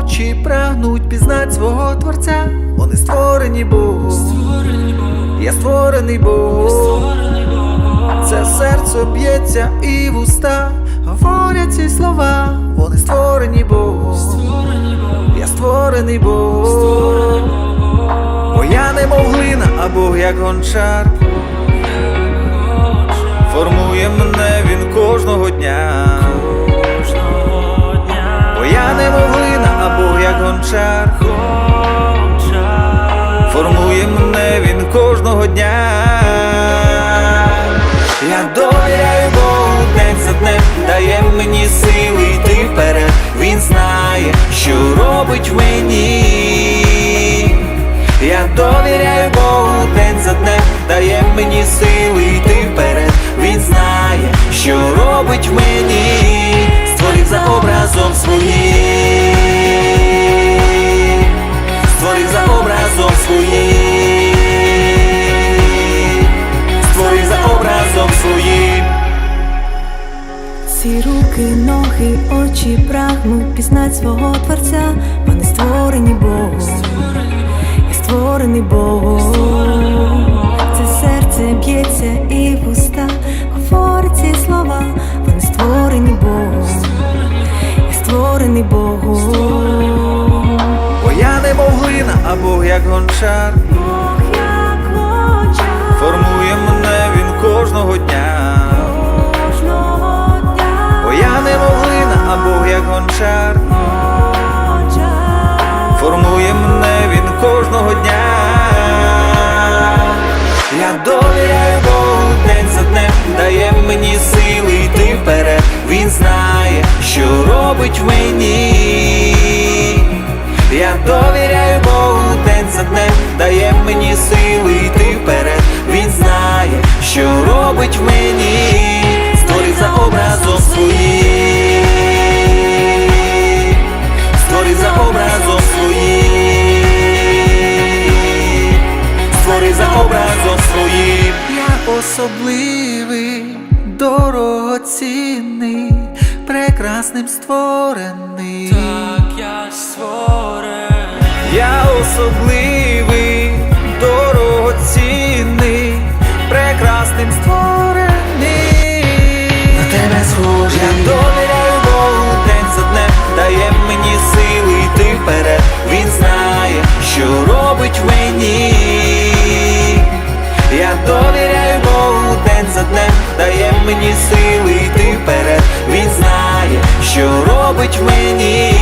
очі прагнуть пізнать свого творця. Вони створені Богом. Я створений Богом. Це серце б'ється і вуста говорять ці слова. Вони створені Богом. Я створений Богом. Бо я не мов глина, а Бог як гончар. Формує мене він кожного дня. Формує мене він кожного дня. Я довіряю Богу день за днем, дає мені сили йти вперед. Він знає, що робить мені. Я довіряю Богу день за днем, дає мені сили йти вперед. Він знає, що робить мені, створив за образом своїм, створив за образом своїм, Ці руки, ноги, очі прагнуть пізнать свого творця. Вони створені Богом. Я створений Богом. Це серце б'ється і вуста говорять ці слова. Вони створені Богом. Я створений Богом. Бо я не мов глина, а Бог як гончар. Я довіряю Богу день за днем, дає мені сили йти вперед. Він знає, що робить мені. Я довіряю Богу день за днем, дає мені особливий, дорогоцінний, прекрасним створений. Так я створений, Я особливий, за днем, дає мені сили йти вперед. Він знає, що робить мені,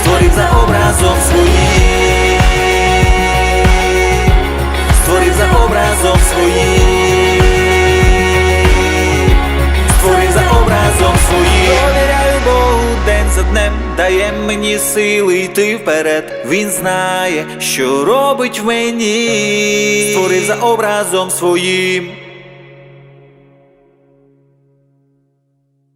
створив за образом своїм, створив за образом своїм, створив за образом своїм. Довіряю Богу день за днем, дає мені сили йти вперед. Він знає, що робить в мені, створив за образом своїм.